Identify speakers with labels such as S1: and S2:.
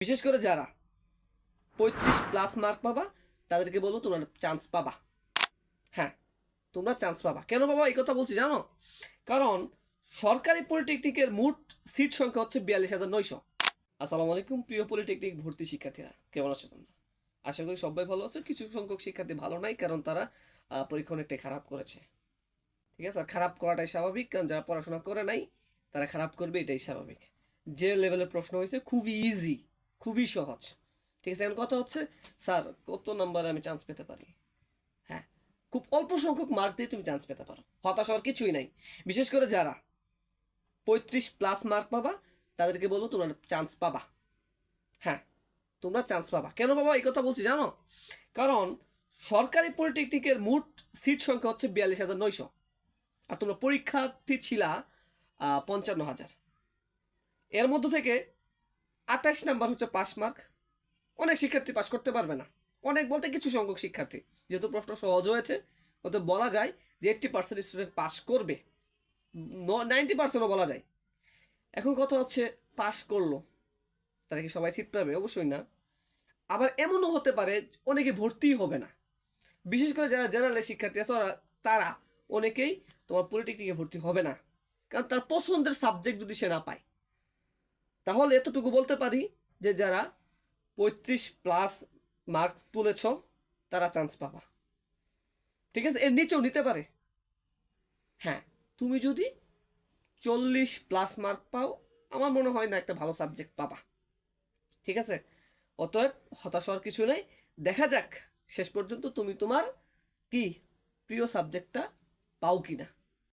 S1: বিশেষ করে যারা পঁয়ত্রিশ প্লাস মার্ক পাবা, তাদেরকে বলব তোমরা চান্স পাবা। হ্যাঁ তোমরা চান্স পাবা। কেন বাবা এই কথা বলছি, জানো? কারণ সরকারি পলিটেকনিকের মোট সিট সংখ্যা হচ্ছে বিয়াল্লিশ হাজার নয়শো। আসসালামু আলাইকুম, প্রিয় পলিটেকনিক ভর্তি শিক্ষার্থীরা। কেমন আছো তোমরা? আশা করি সবাই ভালো আছো। কিছু সংখ্যক শিক্ষার্থী ভালো নাই, কারণ তারা পরীক্ষা অনেকটাই খারাপ করেছে। ঠিক আছে? আর খারাপ করাটাই স্বাভাবিক, কারণ যারা পড়াশোনা করে নাই, তারা খারাপ করবে, এটাই স্বাভাবিক। যে লেভেলের প্রশ্ন হয়েছে, খুবই ইজি খুবই সহজ। ঠিক আছে, এখন কথা হচ্ছে, স্যার, কত নাম্বারে আমি চান্স পেতে পারি? হ্যাঁ খুব অল্প সংখ্যক মার্ক দিয়ে তুমি চান্স পেতে পারো। হতাশ হওয়ার কিছুই নাই। বিশেষ করে যারা পঁয়ত্রিশ প্লাস মার্ক পাবা, তাদেরকে বলব তোমরা চান্স পাবা। হ্যাঁ তোমরা চান্স পাবা। কেন বাবা এই কথা বলছি, জানো? কারণ সরকারি পলিটেকনিকের মোট সিট সংখ্যা হচ্ছে বিয়াল্লিশ হাজার নয়শো। আর তোমরা পরীক্ষার্থী ছিলা পঞ্চান্ন হাজার। এর মধ্য থেকে আঠাশ নাম্বার হচ্ছে পাস মার্ক। অনেক শিক্ষার্থী পাস করতে পারবে না। অনেক বলতে কিছু সংখ্যক শিক্ষার্থী। যেহেতু প্রশ্ন সহজ হয়েছে ওতে বলা যায় যে এইটটি পার্সেন্ট স্টুডেন্ট পাস করবে। নাইনটি পার্সেন্টও বলা যায়। এখন কথা হচ্ছে পাস করল। তারা কি সবাই সিট পাবে? অবশ্যই না। আবার এমনও হতে পারে, অনেকে ভর্তিই হবে না। বিশেষ করে যারা জেনারেলের শিক্ষার্থী আছে তারা অনেকেই তোমার পলিটেকনিকে ভর্তি হবে না। কারণ তার পছন্দের সাবজেক্ট যদি সে না পায় তাহলে এতটুকু বলতে পারি যে যারা পঁয়ত্রিশ প্লাস মার্ক তুলেছ, তারা চান্স পাবা। ঠিক আছে? এর নিচেও নিতে পারে। হ্যাঁ তুমি যদি চল্লিশ প্লাস মার্ক পাও, আমার মনে হয় না একটা ভালো সাবজেক্ট পাবা। ঠিক আছে? অতএব হতাশ কিছু নেই। দেখা যাক, শেষ পর্যন্ত তুমি তোমার কি প্রিয় সাবজেক্টটা পাও কি না